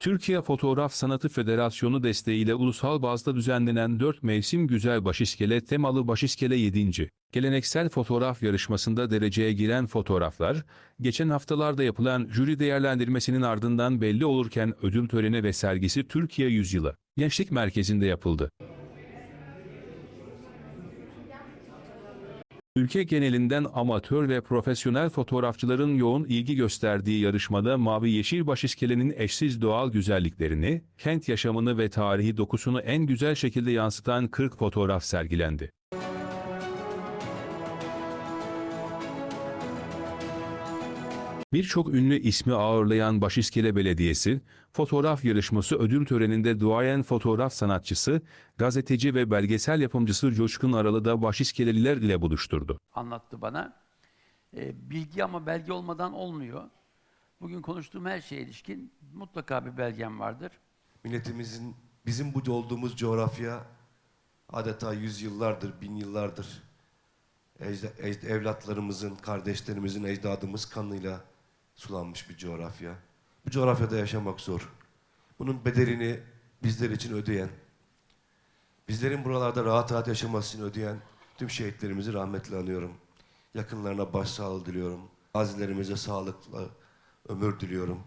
Türkiye Fotoğraf Sanatı Federasyonu desteğiyle ulusal bazda düzenlenen 4 mevsim güzel başiskele temalı başiskele 7. Geleneksel fotoğraf yarışmasında dereceye giren fotoğraflar, geçen haftalarda yapılan jüri değerlendirmesinin ardından belli olurken ödül töreni ve sergisi Türkiye Yüzyılı Gençlik Merkezi'nde yapıldı. Ülke genelinden amatör ve profesyonel fotoğrafçıların yoğun ilgi gösterdiği yarışmada Mavi Yeşil Başiskele'nin eşsiz doğal güzelliklerini, kent yaşamını ve tarihi dokusunu en güzel şekilde yansıtan 40 fotoğraf sergilendi. Birçok ünlü ismi ağırlayan Başiskele Belediyesi, fotoğraf yarışması ödül töreninde duayen fotoğraf sanatçısı, gazeteci ve belgesel yapımcısı Coşkun Aralı da Başiskeleliler ile buluşturdu. anlattı bana. E, bilgi ama belge olmadan olmuyor. Bugün konuştuğum her şeye ilişkin mutlaka bir belgem vardır. Milletimizin, bizim bu olduğumuz coğrafya adeta yüzyıllardır, bin yıllardır evlatlarımızın, kardeşlerimizin, ecdadımız kanıyla sulanmış bir coğrafya. Bu coğrafyada yaşamak zor. Bunun bedelini bizler için ödeyen, bizlerin buralarda rahat rahat yaşaması için ödeyen tüm şehitlerimizi rahmetle anıyorum. Yakınlarına başsağlığı diliyorum. Gazilerimize sağlıklı ömür diliyorum.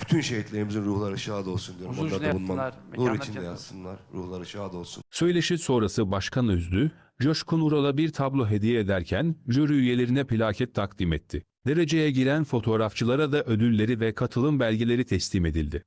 Bütün şehitlerimizin ruhları şad olsun diyorum. Huzur Onlar da yatsınlar, Nur içinde yatsınlar. Ruhları şad olsun. Söyleşi sonrası Başkan Özlü, Coşkun Ural'a bir tablo hediye ederken jüri üyelerine plaket takdim etti. Dereceye giren fotoğrafçılara da ödülleri ve katılım belgeleri teslim edildi.